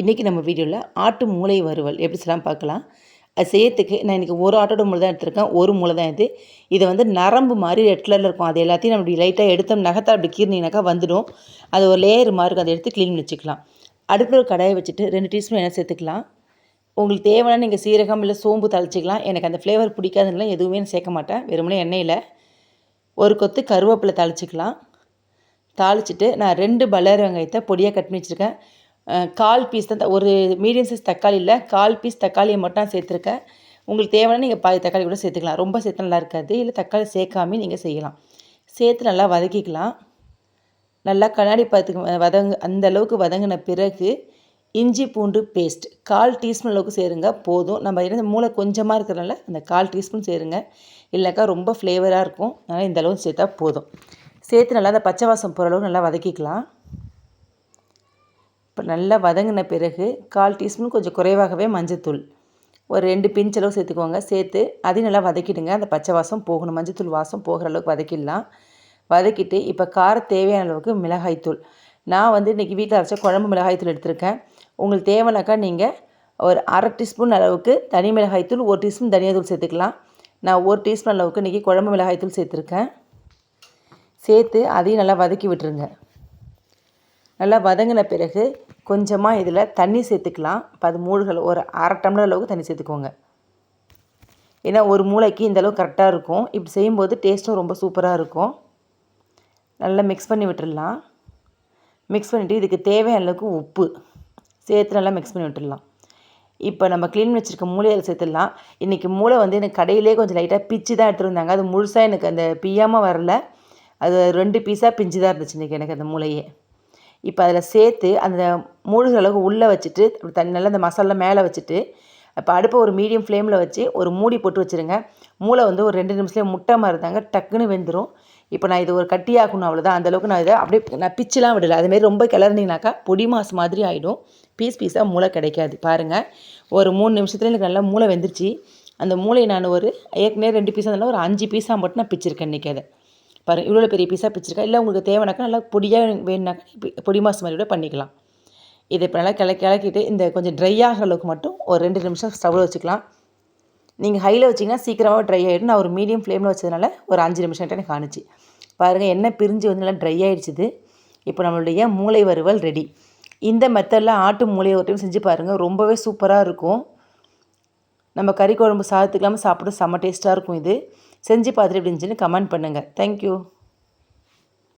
இன்றைக்கி நம்ம வீடியோவில் ஆட்டு மூளை வறுவல் எப்படி சொல்லலாம் பார்க்கலாம். அது செய்யறதுக்கு நான் இன்றைக்கி ஒரு ஆட்டோட மூளை தான் எடுத்திருக்கேன். ஒரு மூளை தான் இது. இதை வந்து நரம்பு மாதிரி ரெட் கலரில் இருக்கும். அது எல்லாத்தையும் நம்ம இப்படி லைட்டாக எடுத்தோம் நகத்தை அப்படி கீறினீங்கனாக்கா வந்துடும். அது ஒரு லேயர் மாதிரி இருக்கும். அதை எடுத்து க்ளீன் பண்ணி வச்சுக்கலாம். அடுப்பில் ஒரு கடாயை வச்சுட்டு ரெண்டு டீஸ்பூன் எண்ணெய் சேர்த்துக்கலாம். உங்களுக்கு தேவையான நீங்கள் சீரகம் இல்லை சோம்பு தளிச்சிக்கலாம். எனக்கு அந்த ஃப்ளேவர் பிடிக்காதுன்னா எதுவுமே நான் சேர்க்க மாட்டேன். வெறுமனே எண்ணெயில் ஒரு கொத்து கருவேப்பிலை தாளிச்சிக்கலாம். தாளிச்சிட்டு நான் ரெண்டு பல்லாரி வெங்காயத்தை பொடியாக கட் பண்ணி வச்சுருக்கேன். கால் பீஸ் தான் த- ஒரு மீடியம் சைஸ் தக்காளி இல்லை கால் பீஸ் தக்காளியை மட்டும் நான் சேர்த்துருக்கேன். உங்களுக்கு தேவையான நீங்கள் பாதி தக்காளி கூட சேர்த்துக்கலாம். ரொம்ப சேர்த்து நல்லா இருக்காது. இல்லை தக்காளி சேர்க்காம நீங்கள் செய்யலாம். சேர்த்து நல்லா வதக்கிக்கலாம். நல்லா கண்ணாடி பார்த்து வதங்க அந்த அளவுக்கு வதங்கின பிறகு இஞ்சி பூண்டு பேஸ்ட் கால் டீஸ்பூன் அளவுக்கு சேருங்க. போதும். நம்ம என்ன மூளை கொஞ்சமாக இருக்கிறனால அந்த கால் டீஸ்பூன் சேருங்க. இல்லைக்கா ரொம்ப ஃப்ளேவராக இருக்கும். அதனால் இந்த அளவுக்கு சேர்த்தா போதும். சேர்த்து நல்லா அந்த பச்சை வாசம் போகிற அளவுக்கு நல்லா வதக்கிக்கலாம். நல்லா வதங்கின பிறகு கால் டீஸ்பூன் கொஞ்சம் குறைவாகவே மஞ்சத்தூள். ஒரு ரெண்டு பிஞ்ச் அளவு சேர்த்துக்கோங்க. சேர்த்து அதையும் நல்லா வதக்கிடுங்க. அந்த பச்சை வாசம் போகணும். மஞ்சத்தூள் வாசம் போகிற அளவுக்கு வதக்கிடலாம். வதக்கிட்டு இப்போ கார தேவையான அளவுக்கு மிளகாய்த்தூள் நான் வந்து இன்றைக்கி வீட்டில் அரைச்ச குழம்பு மிளகாய்த்தூள் எடுத்திருக்கேன். உங்களுக்கு தேவைனாக்கா நீங்கள் ஒரு அரை டீஸ்பூன் அளவுக்கு தனி மிளகாய்த்தூள் ஒரு டீஸ்பூன் தனியாத்தூள் சேர்த்துக்கலாம். நான் ஒரு டீஸ்பூன் அளவுக்கு இன்றைக்கி குழம்பு மிளகாய்த்தூள் சேர்த்துருக்கேன். சேர்த்து அதையும் நல்லா வதக்கி விட்டுருங்க. நல்லா வதங்கின பிறகு கொஞ்சமாக இதில் தண்ணி சேர்த்துக்கலாம். இப்போ அது மூழ்கல் ஒரு அரை டம்ளர் அளவுக்கு தண்ணி சேர்த்துக்கோங்க. ஏன்னா ஒரு மூளைக்கு இந்த அளவுக்கு கரெக்டாக இருக்கும். இப்படி செய்யும்போது டேஸ்ட்டும் ரொம்ப சூப்பராக இருக்கும். நல்லா மிக்ஸ் பண்ணி விட்டுடலாம் மிக்ஸ் பண்ணிவிட்டு இதுக்கு தேவையான அளவுக்கு உப்பு சேர்த்து நல்லா மிக்ஸ் பண்ணி விட்டுடலாம் இப்போ நம்ம க்ளீன் வச்சுருக்க மூளையை சேர்த்துடலாம். இன்றைக்கி மூளை வந்து எனக்கு கடையிலே கொஞ்சம் லைட்டாக பிச்சு தான் எடுத்துருந்தாங்க. அது முழுசாக எனக்கு அந்த பியாமல் வரல. அது ரெண்டு பீஸாக பிஞ்சு தான் இருந்துச்சு இன்றைக்கி எனக்கு அந்த மூளையே. இப்போ அதில் சேர்த்து அந்த மூழ்கிற அளவுக்கு உள்ளே வச்சுட்டு அப்படி தண்ணி நல்லா அந்த மசாலா மேலே வச்சுட்டு இப்போ அடுப்பை ஒரு மீடியம் ஃப்ளேமில் வச்சு ஒரு மூடி போட்டு வச்சுருங்க. மூளை வந்து ஒரு ரெண்டு நிமிஷத்துலேயே முட்டை மாதிரி இருந்தாங்க டக்குன்னு வெந்துடும் இப்போ நான் இது ஒரு கட்டியாகணும் அவ்வளோதான் அந்தளவுக்கு நான் இதை அப்படியே நான் பிச்சுலாம் விடலை. அதுமாரி ரொம்ப கிளறினீங்கனாக்கா பொடி மாசு மாதிரி ஆகிடும் பீஸ் பீஸாக மூளை கிடைக்காது. பாருங்கள் ஒரு மூணு நிமிஷத்துல எனக்கு நல்லா மூளை வெந்துருச்சு. அந்த மூளையை நான் ஒரு ஏற்கனவே ரெண்டு பீஸாக இருந்தாலும் ஒரு அஞ்சு பீஸாக மட்டும் நான் பிச்சிருக்கேன் இன்றைக்கி அதை. பாருங்கள் இவ்வளோ பெரிய பீஸாக பிச்சிருக்கா? இல்லை உங்களுக்கு தேவைனாக்கா நல்லா பொடியாக வேணுனாக்கா பொடி மாசு மாதிரி கூட பண்ணிக்கலாம். இதை இப்போ நல்லா கிள கிளக்கிட்டு இந்த கொஞ்சம் ட்ரை ஆகிற அளவுக்கு மட்டும் ஒரு ரெண்டு நிமிஷம் ஸ்டவ்வில் வச்சுக்கலாம். நீங்கள் ஹையில் வச்சிங்கன்னா சீக்கிரமாக ட்ரை ஆகிடும் நான் ஒரு மீடியம் ஃப்ளேமில் வச்சதுனால ஒரு அஞ்சு நிமிஷம் எனக்கு காணுச்சு. பாருங்கள் என்ன பிரிஞ்சு வந்து நல்லா ட்ரை ஆகிடுச்சிது இப்போ நம்மளுடைய மூளை வறுவல் ரெடி இந்த மெத்தடில் ஆட்டு மூளையை ஒரு டைம் செஞ்சு பாருங்கள் ரொம்பவே சூப்பராக இருக்கும். நம்ம கறி குழம்பு சாதத்துக்கெல்லாமல் சாப்பிட செம்ம டேஸ்ட்டாக இருக்கும் இது. செஞ்சு பார்த்துட்டு எப்படி இருந்துச்சுன்னு கமெண்ட் பண்ணுங்கள் தேங்க்யூ